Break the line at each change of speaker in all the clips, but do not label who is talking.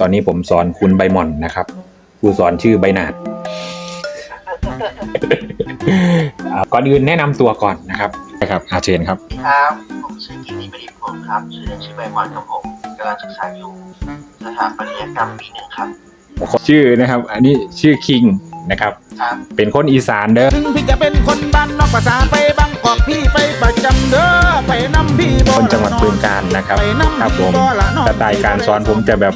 ตอนนี้ผมสอนคุณใบหม่อนนะครับครูสอนชื่อใบหนาดอ่าก่อนอื่นแนะนำตัวก่อนนะครับนะครับอาเชนครับ
ครับผมชื่อกิติมณีพงศ์ครับชื่อเล่นชื่อใบหมอนครับผมกำลังศึกษาอยู่สถาปัตยกรรมปีหนึ่งครับ
ชื่อนะครับ อันนี้ชื่อคิงนะครับ
ครับ
เป็นคนอีสานเด้อ
ถึงพี่จะเป็นคนบ้านนอกภาษาไปบางกอกพี่ไปประจำเด้อไปนำพี่บ่
คนจังหวัดบึงกาฬนะครับ
ไปนำ
ครับผม
พี่ละน้อง
สไตล์การสอนผมจะแบบ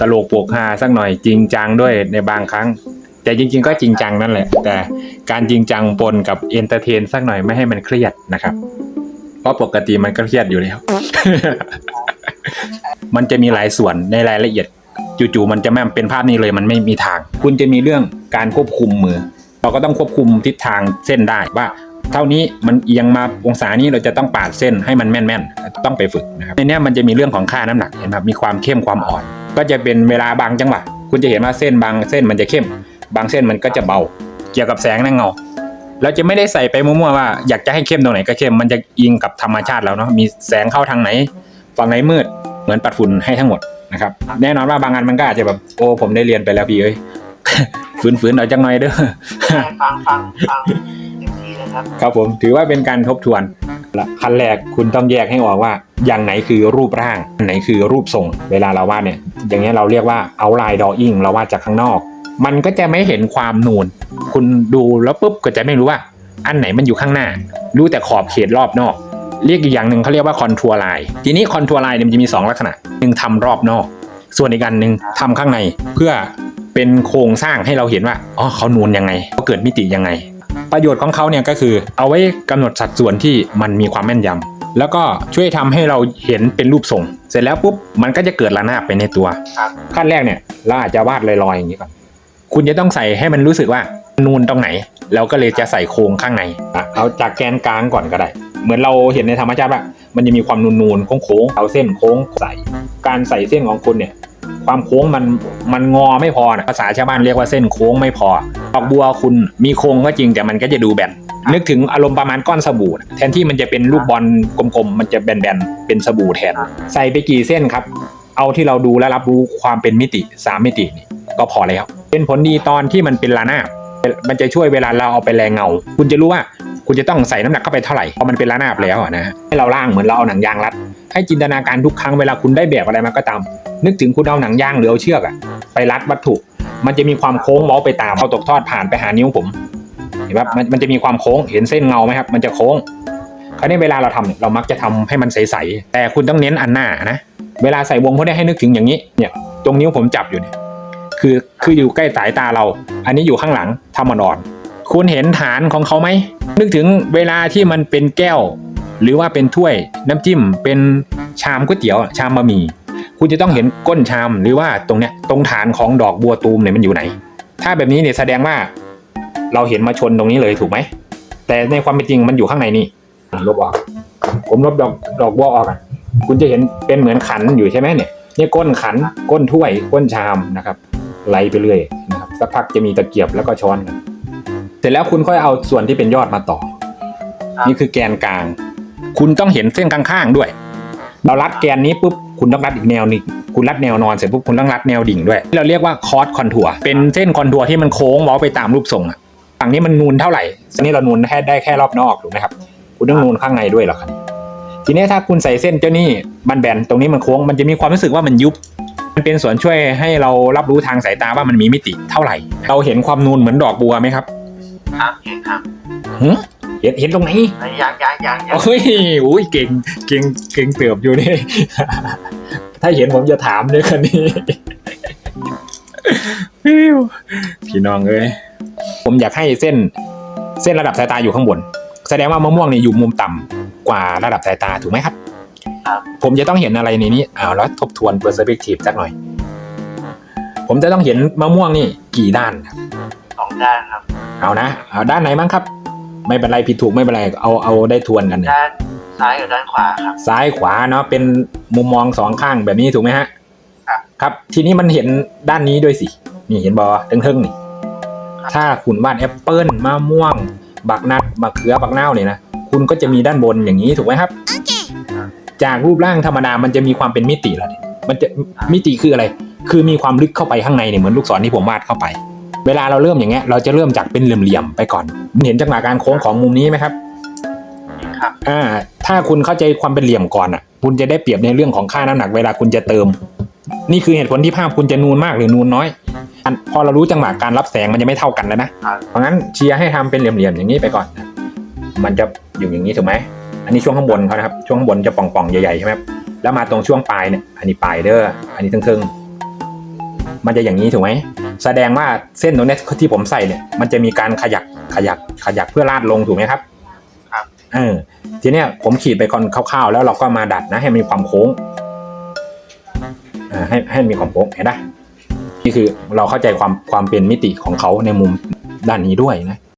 ตลกโปกฮาสักหน่อยจริงจังด้วยในบางครั้ง แต่จริง ๆ ก็จริงจังนั่นแหละ แต่การจริงจังปนกับเอนเตอร์เทนสักหน่อยไม่ให้มันเครียดนะครับ เพราะปกติมันก็เครียดอยู่แล้ว มันจะมีหลายส่วนในรายละเอียดจู่ๆมันจะไม่เป็นภาพนี้เลยมันไม่มีทาง คุณจะมีเรื่องการควบคุมมือ เราก็ต้องควบคุมทิศทางเส้นได้ว่า เท่านี้มันเอียงมาองศานี้เราจะต้องปาดเส้นให้มันแม่นๆ ต้องไปฝึกนะครับในนี้มันจะมีเรื่องของค่าน้ำหนักเห็นไหมครับมีความเข้มความอ่อน ก็จะเป็นเวลาบางจังหวะคุณจะเห็นว่าเส้นบางเส้นมันจะเข้ม บางเส้นมันก็จะเบา เกี่ยวกับแสงและเงาเราจะไม่ได้ใส่ไปมั่วๆว่าอยากจะให้เข้มตรงไหนก็เข้มมันจะอิงกับธรรมชาติแล้วเนาะมีแสงเข้าทางไหนฝั่งไหนมืดเหมือนปัดฝุ่นให้ทั้งหมดนะครับแน่นอนว่าบางอันมันก็อาจจะแบบโอ้ผมได้เรียนไปแล้วพี่เอ้ยฝืนๆหน่อยจังหน่อยเด้อ
ฟังฟังฟังเต็มที่เลยครับ
ครับผมถือว่าเป็นการทบทวน ละขั้นแรกคุณต้องแยกให้ออกว่า อย่างไหนคือรูปร่างอันไหนคือรูปทรง เวลาเราวาดเนี่ย อย่างเงี้ยเราเรียกว่าเอาลายดออิ่งเราวาดจากข้างนอก มันก็จะไม่เห็นความนูน คุณดูแล้วปุ๊บก็จะไม่รู้ว่า อันไหนมันอยู่ข้างหน้า รู้แต่ขอบเขตรอบนอก เรียกอีกอย่างหนึ่งเขาเรียกว่าคอนทัวร์ไลน์ทีนี้คอนทัวร์ไลน์เนี่ยมันจะมีสองลักษณะหนึ่งทำรอบนอก ส่วนอีกอันหนึ่งทำข้างในเพื่อเป็นโครงสร้างให้เราเห็นว่าอ๋อเขานูนยังไงเขาเกิดมิติยังไง ประโยชน์ของเขาเนี่ยก็คือ เอาไว้กำหนดสัดส่วนที่มันมีความแม่นยำแล้วก็ช่วยทำให้เราเห็นเป็นรูปทรง เสร็จแล้วปุ๊บมันก็จะเกิดระนาบไปในตัว
ครับ
ขั้นแรกเนี่ยเราอาจจะวาดลอยๆอย่างนี้ก่อน คุณจะต้องใส่ให้มันรู้สึกว่านูนตรงไหน เราก็เลยจะใส่โครงข้างในอะเอาจากแกนกลางก่อนก็ได้ เหมือนเราเห็นในธรรมชาติว่ามันจะมีความนูนๆโค้งๆเอาเส้นโค้งใส่ การใส่เส้นของคุณเนี่ยความโค้งมันมันงอไม่พอนะภาษาชาวบ้านเรียกว่าเส้นโค้งไม่พอด อกบัวคุณมีโค้งก็จริงแต่มันก็จะดูแบนนึกถึงอารมณ์ประมาณก้อนสบู่แทนที่มันจะเป็นลูกบอลกลมๆ มันจะแบนๆ เป็นสบู่แทน ใส่ไปกี่เส้นครับ เอาที่เราดูและรับรู้ความเป็นมิติสามมิตินี่ก็พอแล้ว เป็นผลดีตอนที่มันเป็นลานาบมันจะช่วยเวลาเราเอาไปแรงเงา คุณจะรู้ว่าคุณจะต้องใส่น้ำหนักเข้าไปเท่าไหร่เพราะมันเป็นลานาบแล้วนะฮะให้เราล่างเหมือนเราเอาหนังยางรัด ให้จินตนาการทุกครั้งเวลาคุณได้แบบอะไรมาก็ตาม นึกถึงคุณเอาหนังยางหรือเอาเชือกอะไปรัดวัตถุ มันจะมีความโค้งเว้าไปตามเอาตกทอดผ่านไปหานิ้วผม เห็นไหมมันมันจะมีความโค้งเห็นเส้นเงาไหมครับ มันจะโค้งคราวนี้เวลาเราทำเนี่ยเรามักจะทำให้มันใสๆแต่คุณต้องเน้นอันหน้านะเวลาใส่วงพวกนี้ให้นึกถึงอย่างนี้เนี่ยตรงนิ้วผมจับอยู่เนี่ยคือคืออยู่ใกล้สายตาเรา อันนี้อยู่ข้างหลังทำอ่อนคุณเห็นฐานของเขาไหม นึกถึงเวลาที่มันเป็นแก้ว หรือว่าเป็นถ้วยน้ำจิ้มเป็นชามก๋วยเตี๋ยว ชามบะหมี่ คุณจะต้องเห็นก้นชามหรือว่าตรงเนี้ยตรงฐานของดอกบัวตูมเนี่ยมันอยู่ไหน ถ้าแบบนี้เนี่ยแสดงว่าเราเห็นมาชนตรงนี้เลยถูกไหม แต่ในความเป็นจริงมันอยู่ข้างในนี่ลบออก ผมลบดอกดอกบัวออกอะคุณจะเห็นเป็นเหมือนขันอยู่ใช่ไหมเนี่ยนี่ก้นขันก้นถ้วยก้นชามนะครับไล่ไปเรื่อยนะครับสักพักจะมีตะเกียบแล้วก็ช้อนกันเสร็จแล้วคุณค่อยเอาส่วนที่เป็นยอดมาต่อ นี่คือแกนกลาง คุณต้องเห็นเส้นข้างๆด้วย เรารัดแกนนี้ปุ๊บ คุณต้องรัดอีกแนวหนึงคุณรัดแนวนอนเสร็จปุ๊บคุณต้องรัดแนวดิ่งด้วย เราเรียกว่าคอร์สคอนทัวร์เป็นเส้นคอนทัวร์ที่มันโค้งเว้าไปตามรูปทรงอะฝั่งนี้มันนูนเท่าไหร่อันนี้เรานูนแค่ได้แค่รอบนอกถูกไหมครับ คุณต้องนูนข้างในด้วยเหรอครับทีนี้ถ้าคุณใส่เส้นเจ้านี่มันแบนตรงนี้มันโค้งมันจะมีความรู้สึกว่ามันยุบ มันเป็นส่วนช่วยให้เรารับรู้ทางสายตาว่ามันมีมิติเท่าไหร่ เราเห็นความนูนเหมือนดอกบัวไหมครับ
ครับเก่งครับ
หึ เห็นเห็นตรงไหน
ไอ้ยางยางยางยาง
โอ้ยอุ้ยเก่งเก่งเก่งเติบอยู่นี่ ถ้าเห็นผมจะถามด้วยคันนี้ฟิวพี่น้องเอ้ยผมอยากให้เส้นเส้นระดับสายตาอยู่ข้างบน แสดงว่ามะม่วงเนี่ยอยู่มุมต่ำกว่าระดับสายตาถูกไหมครับ
ครับ
ผมจะต้องเห็นอะไรในนี้อ้าวแล้วทบทวน perspective สักหน่อย ผมจะต้องเห็นมะม่วงนี่กี่ด้านครับ
สองด้านครับ
เอานะเอาด้านไหนมั้งครับ ไม่เป็นไรผิดถูกไม่เป็นไรเอาเอาได้ทวนกันเนี่ย
ด้านซ้ายกับด้านขวาครับ
ซ้ายขวาเนาะเป็นมุมมองสองข้างแบบนี้ถูกไหมฮะ
ครับ
ครับ ทีนี้มันเห็นด้านนี้ด้วยสิ นี่เห็นบอเทิงๆนี่ ถ้าคุณวาดแอปเปิลมะม่วง บักนัดบักเขือบักนาวเนี่ยนะคุณก็จะมีด้านบนอย่างนี้ถูกไหมครับ จากรูปร่างธรรมดามันจะมีความเป็นมิติแล้วเนี่ยมันจะมิติคืออะไร คือมีความลึกเข้าไปข้างในเนี่ยเหมือนลูกศรที่ผมวาดเข้าไป เวลาเราเริ่มอย่างเงี้ยเราจะเริ่มจากเป็นเหลี่ยมๆไปก่อน เห็นจังหวะการโค้งของมุมนี้ไหมครับ
ครับ
อ่า ถ้าคุณเข้าใจความเป็นเหลี่ยมก่อนอะ คุณจะได้เปรียบในเรื่องของค่าน้ำหนักเวลาคุณจะเติม นี่คือเหตุผลที่ภาพคุณจะนูนมากหรือนูนน้อยอันพอเรารู้จังหวะการรับแสงมันจะไม่เท่ากันแล้วนะ
ครับ
เพราะงั้นเชียร์ให้ทำเป็นเหลี่ยมๆอย่างนี้ไปก่อน มันจะอยู่อย่างนี้ถูกไหมอันนี้ช่วงข้างบนเขานะครับช่วงข้างบนจะป่องๆใหญ่ๆใช่ไหมครับแล้วมาตรงช่วงปลายเนี่ยอันนี้ปลายเด้ออันนี้ทึงๆมันจะอย่างนี้ถูกไหม แสดงว่าเส้นตรงเนี้ยที่ผมใส่เนี่ยมันจะมีการขยักขยักขยักเพื่อลาดลงถูกไหมครับ
ครับ
เออทีเนี้ยผมขีดไปก่อนคร่าวๆแล้วเราก็มาดัดนะ ให้มีความโค้งอ่าให้ให้มีความโค้งเห็นไหมนี่คือเราเข้าใจความความเป็นมิติของเขาในมุมด้านนี้ด้วยนะ